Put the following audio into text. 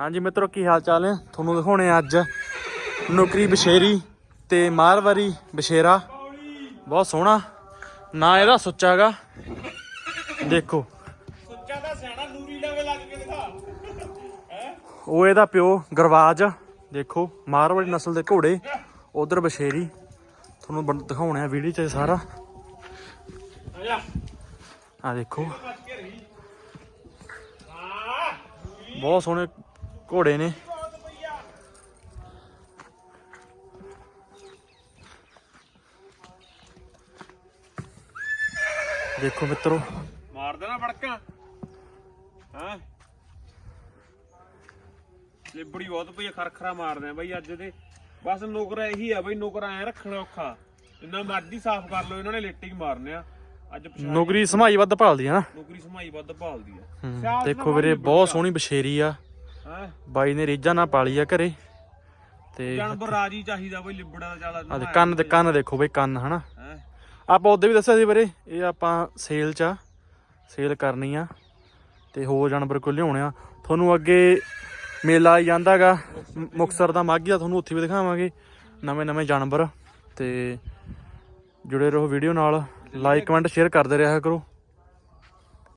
ਹਾਂਜੀ ਮਿੱਤਰੋ ਕੀ ਹਾਲ ਚਾਲ ਹੈ ਤੁਹਾਨੂੰ ਦਿਖਾਉਣੇ ਅੱਜ ਨੌਕਰੀ ਬਸ਼ੇਰੀ ਤੇ ਮਾਰਵਾਰੀ ਬਸ਼ੇਰਾ ਬਹੁਤ ਸੋਹਣਾ। ਨਾ ਇਹਦਾ ਸੁੱਚਾਗਾ ਦੇਖੋ। ਸੁੱਚਾ ਦਾ ਸਿਆਣਾ ਨੂਰੀ ਲਵੇ ਲੱਗ ਕੇ ਦਿਖਾ। ਉਹ ਇਹਦਾ ਪਿਓ ਗਰਵਾਜ। ਦੇਖੋ ਮਾਰਵਾੜੀ ਨਸਲ ਦੇ ਘੋੜੇ ਉਧਰ ਬਸ਼ੇਰੀ ਤੁਹਾਨੂੰ ਬਣ- ਦਿਖਾਉਣੇ ਆ ਵੀਡੀਓ 'ਚ ਸਾਰਾ। ਆ ਦੇਖੋ। ਬਹੁਤ ਸੋਹਣੇ ਘੋੜੇ ਨੇ। ਦੇਖੋ ਮਿੱਤਰੋ। ਮਾਰ ਦੇਣਾ ਫੜਕਾਂ। ਹਾਂ? ਲਿਬੜੀ ਬਹੁਤ ਪਈ ਖਰਖਰਾ ਮਾਰਦੇ ਆ ਬਈ ਅੱਜ ਦੇ। ਬਸ ਨੌਕਰ ਇਹੀ ਆ ਬਈ ਨੌਕਰ ਐ ਰੱਖਣਾ ਔਖਾ। ਜਿੰਨਾ ਮਰਜ਼ੀ ਸਾਫ਼ ਕਰ ਲਓ ਇਹਨਾਂ ਨੇ ਲੇਟੇ ਹੀ ਮਾਰਨੇ ਆ। ਅੱਜ ਨੌਕਰੀ ਸਮਾਈ ਵੱਧ ਭਾਲਦੀ ਆ ਨਾ। ਨੌਕਰੀ ਸਮਾਈ ਵੱਧ ਭਾਲਦੀ ਆ। ਦੇਖੋ ਵੀਰੇ ਬਹੁਤ ਸੋਹਣੀ ਬਸ਼ੇਰੀ ਆ। ਬਾਈ ਨੇ ਰੀਝਾਂ ਨਾਲ ਪਾਲੀ ਆ ਘਰੇ। ਤੇ ਜਾਨਵਰ ਰਾਜੀ ਚਾਹੀਦਾ ਬਈ ਲਿਬੜਾ ਦਾ ਚਾਲਾ ਆ ਦੇ ਕੰਨ ਦੇ ਕੰਨ ਦੇਖੋ ਬਈ ਕੰਨ ਹਨਾ? ਆਪਾਂ ਉਹਦੇ ਵੀ ਦੱਸਿਆ ਸੀ ਵੀਰੇ ਇਹ ਆਪਾਂ ਸੇਲ ਚ ਆ ਸੇਲ ਕਰਨੀ ਆ ਤੇ ਹੋਰ ਜਾਨਵਰ ਕੋਈ ਲਿਆਉਣੇ ਆ। ਤੁਹਾਨੂੰ ਅੱਗੇ ਮੇਲਾ ਜਾਂਦਾਗਾ ਮੁਕਸਰ ਦਾ ਮਾਗੀ ਦਾ ਤੁਹਾਨੂੰ ਉੱਥੇ ਵੀ ਦਿਖਾਵਾਂਗੇ ਨਵੇਂ ਨਵੇਂ ਜਾਨਵਰ। ਤੇ ਜੁੜੇ ਰਹੋ ਵੀਡੀਓ ਨਾਲ ਲਾਈਕ ਕਮੈਂਟ ਸ਼ੇਅਰ ਕਰਦੇ ਰਿਹਾ ਕਰੋ।